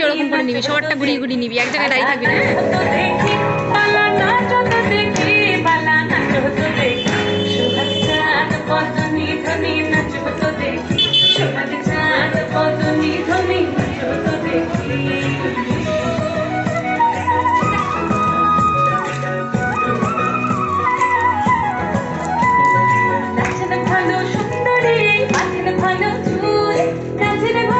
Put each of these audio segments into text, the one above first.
অবশ্যই ওরকম করে নিবি সবারটা ঘুরিয়ে ঘুরিয়ে নিবি, এক জায়গায় দাঁড়িয়ে থাকবি ভালো সুন্দরী ভালো চুল নাচের ভালো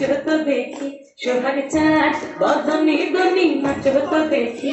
मच तो देखी शोहर चाट बदनी दुनी मच तो देखी।